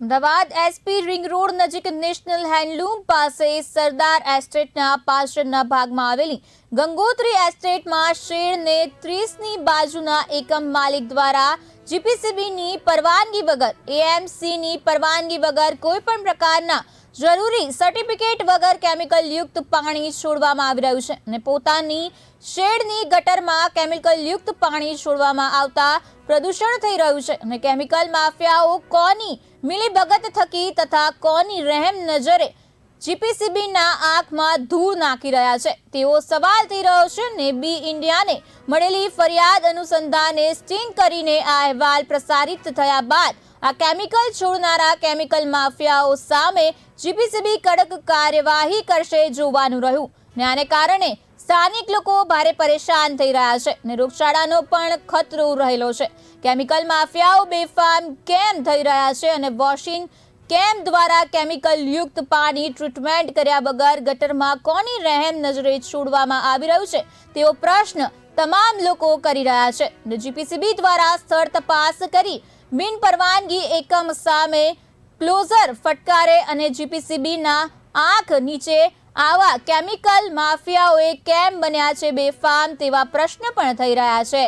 Ahmedabad SP ring road નજીક national handloom પાસે સરદાર એસ્ટેટના પાછળના ભાગમાં આવેલી ગંગોત્રી એસ્ટેટમાં શેડને ત્રીસની બાજુના એકમ માલિક દ્વારા જીપીસીબીની પરવાનગી વગર, એએમસીની પરવાનગી વગર કોઈ પણ પ્રકારના જરૂરી સર્ટિફિકેટ વગર કેમિકલ યુક્ત પાણી છોડવામાં આવી રહ્યું છે અને પોતાની શેડની ગટરમાં કેમિકલ યુક્ત પાણી છોડવામાં આવતા પ્રદૂષણ થઈ રહ્યું છે અને કેમિકલ માફિયાઓ કોની મિલીભગત થકી તથા કોની રહેમ નજરે જીપીસીબીના આંખમાં ધૂળ નાખી રહ્યા છે? તેવો સવાલ થઈ રહ્યો છે ને બી ઇન્ડિયાને મળેલી ફરિયાદ અનુસંધાને સ્ટિંગ કરીને આ અહેવાલ પ્રસારિત થયા બાદ આ કેમિકલ છોડનારા કેમિકલ માફિયાઓ સામે જીપીસીબી કડક કાર્યવાહી કરશે જોવાનું રહ્યું. ને આને કારણે સ્થાનિક લોકો ભારે પરેશાન થઈ રહ્યા છે ને રોગચાળાનો પણ ખતરો રહેલો છે. કેમિકલ માફિયાઓ બેફામ કેમ થઈ રહ્યા છે અને વોશિંગ કેમ દ્વારા કેમિકલ યુક્ત પાણી ટ્રીટમેન્ટ કર્યા વગર ગટરમાં કોની રહેમ નજરે છોડવામાં આવી રહ્યું છે? તેવો પ્રશ્ન તમામ લોકો કરી રહ્યા છે. જીપીસીબી દ્વારા સ્થળ તપાસ કરી બિન પરવાનગી એકમ સામે ક્લોઝર, ફટકારે અને જીપીસીબીના આંખ નીચે આવા કેમિકલ માફિયાઓએ કેમ બન્યા છે બેફામ તેવા પ્રશ્ન પણ થઈ રહ્યા છે.